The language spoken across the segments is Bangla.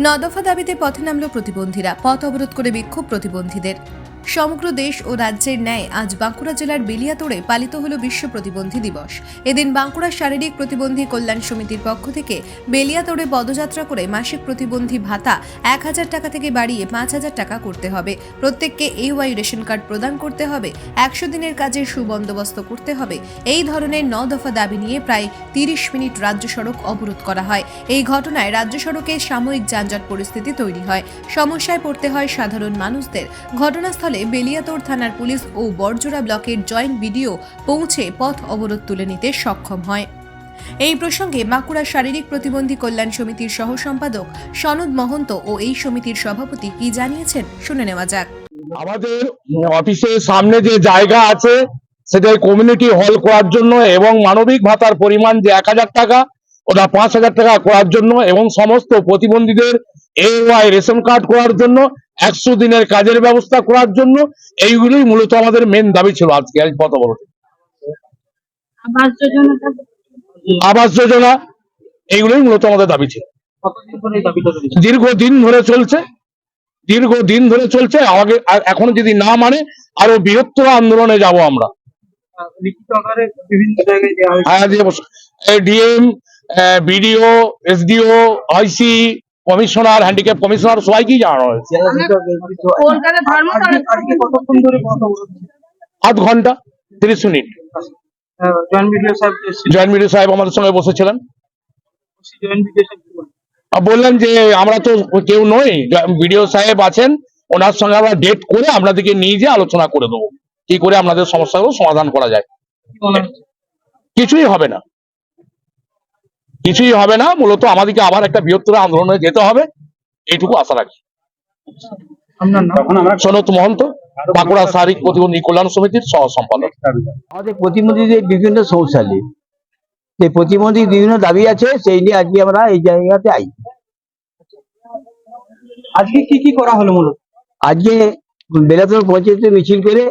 নদফা দাবিতে পথে নামল প্রতিবন্ধীরা। পথ অবরোধ করে বিক্ষোভ প্রতিবন্ধীদের। সমগ্র দেশ ও রাজ্যের ন্যায় আজ বাঁকুড়া জেলার বেলিয়াতোড়ে পালিত হল বিশ্ব প্রতিবন্ধী দিবস। এদিন বাঁকুড়া শারীরিক প্রতিবন্ধী কল্যাণ সমিতির পক্ষ থেকে বেলিয়াতোড়ে পদযাত্রা করে মাসিক প্রতিবন্ধী ভাতা এক হাজার টাকা থেকে বাড়িয়ে পাঁচ হাজার টাকা করতে হবে। প্রত্যেককে এ ওয়াই রেশন কার্ড প্রদান করতে হবে, একশো দিনের কাজের সুবন্দোবস্ত করতে হবে। এই ধরনের ন দফা দাবি নিয়ে প্রায় তিরিশ মিনিট রাজ্য সড়ক অবরোধ করা হয়। এই ঘটনায় রাজ্য সড়কে সাময়িক যানজট পরিস্থিতি তৈরি হয়। সমস্যায় পড়তে হয় সাধারণ মানুষদের। ঘটনাস্থলে বেলিয়াতোড় থানার পুলিশ ও বরজোড়া ব্লকের জয়েন্ট ভিডিও পৌঁছে পথ অবরোধ তুলে নিতে সক্ষম হয়। এই প্রসঙ্গে বাঁকুড়া শারীরিক প্রতিবন্ধী কল্যাণ সমিতির সহ সম্পাদক সনদ মহন্ত ও এই সমিতির সভাপতি কি জানিয়েছেন শুনে নেওয়া যাক। আমাদের অফিসের সামনে যে জায়গা আছে সেটা কমিউনিটি হল করার জন্য এবং মানবিক ভাতার পরিমাণ যে এক হাজার টাকা ওটা পাঁচ হাজার টাকা করার জন্য এবং সমস্ত প্রতিবন্ধীদের এ ওয়াই রেশন কার্ড করার জন্য একশো দিনের কাজের ব্যবস্থা করার জন্য এইগুলোই মূলত আমাদের মেন দাবি ছিল আজকে আজ কত বড়? আবাস যোজনা এইগুলোই মূলত আমাদের দাবি ছিল। দীর্ঘদিন ধরে চলছে দীর্ঘদিন ধরে চলছে আগে আর এখন যদি না মানে আরও বৃহত্তর আন্দোলনে যাব আমরা। DM BDO SDO IC commissioner handicap commissioner সবাইকেই জানানো হয়েছে? আধ ঘণ্টা তিরিশ মিনিট। জয়েন্ট সাহেব মিডিও সাহেব আমাদের সঙ্গে বসেছিলেন। বললেন? আর বললেন যে আমরা তো কেউ নই বিডিও সাহেব আছেন ওনার সঙ্গে আমরা ডেট করে আপনাদেরকে নিয়ে যেয়ে আলোচনা করে দেবো। কি করে আপনাদের সমস্যাগুলো সমাধান করা যায়? কিছুই হবে না। কিছুই হবে না মূলত আমাদেরকে আবার একটা বৃহত্তর আন্দোলনে যেতে হবে এইটুকু আশা রাখি। সনত মহন্ত বাঁকুড়া শারীরিক প্রতিবন্ধী কল্যাণ সমিতির সহ সম্পাদক। আমাদের প্রতিবন্ধীদের বিভিন্ন নিয়ে সেই প্রতিবন্ধী বিভিন্ন দাবি আছে সেই নিয়ে আজকে আমরা এই জায়গাতে আই। আজকে কি কি করা হলো মূলত? আজকে বেলাতল পঞ্চায়েতে মিছিল করে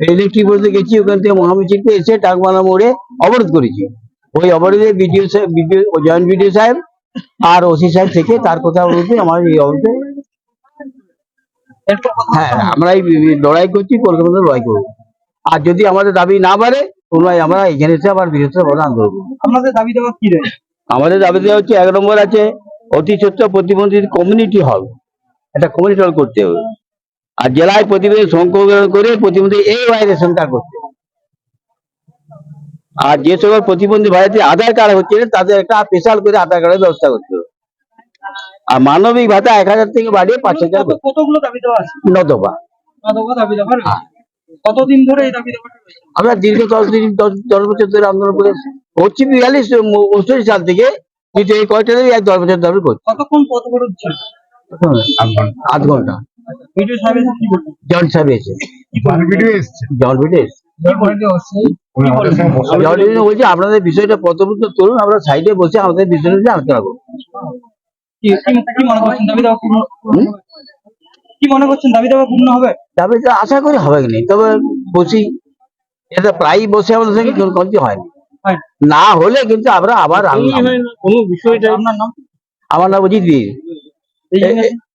ইলেকট্রিক বলতে গেছি ওখান থেকে মহামিছিলতে এসে টাকমালা মোড়ে অবরোধ করেছি। ওই অবরোধে বিডিও সাহেব বিডিও জয়েন্ট বিডিও সাহেব আর ওসি সাহেব থেকে তার কথা বলতে আমার এই অবরোধে হ্যাঁ আমরা এই লড়াই করছি কলকাতাতে লড়াই করব। আর যদি আমাদের দাবি না বাড়ে পুনরায় আমরা এখানে এসে আবার বিরোধিতা প্রদান করব আপনাদের দাবি দেওয়া কি আমাদের দাবি দেওয়া হচ্ছে এক নম্বর আছে অতি সত্য প্রতিবন্ধী কমিউনিটি হল একটা কমিউনিটি হল করতে হবে। আর জেলায় প্রতিবন্ধী সংখ্যা করে প্রতিবন্ধী এই কার্ড করতে হবে। আর যে সকল প্রতিবন্ধী ভাইদের আধার কার্ড হচ্ছে তাদের একটা স্পেশাল করে আধার কার্ডের ব্যবস্থা করতে হবে। আর মানবিক ভাতা এক হাজার থেকে বাড়িয়ে পাঁচ হাজার কত- কতগুলো দাবি দেওয়া আছে? দাবি দেওয়া কতদিন ধরে এই দাবি আমরা দীর্ঘ দশ দিন দশ বছর ধরে আন্দোলন করেছি হচ্ছে বিয়াল্লিশ সাল থেকে কিন্তু এই কয়টা এক দশ বছর ধরে করছি। কতক্ষণ অবরোধ ছিল আধ ঘণ্টা। জন সাহেব এসে জন ভিডিও এসছে। জন ভিডিও বলছি আপনাদের বিষয়টা পত্রপুত্র তুলুন আমরা সাইডে বসে আমাদের বিষয়টা নিয়ে আলোচনা করব। কি মনে করছেন দাবি পূর্ণ হবে? মনে দাবি পূর্ণ হবে? তবে তো আশা করি হবে কি তবে বসি এটা প্রায়ই বসে আমাদের সঙ্গে কোনো কমতি হয়নি হয়। না হলে কিন্তু আমরা আবার কোনো বিষয়টা আপনার নাম? আমার নাম অজিত বীর।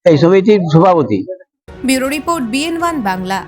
এই সমিতির সভাপতি। Bureau report BN one Bangla.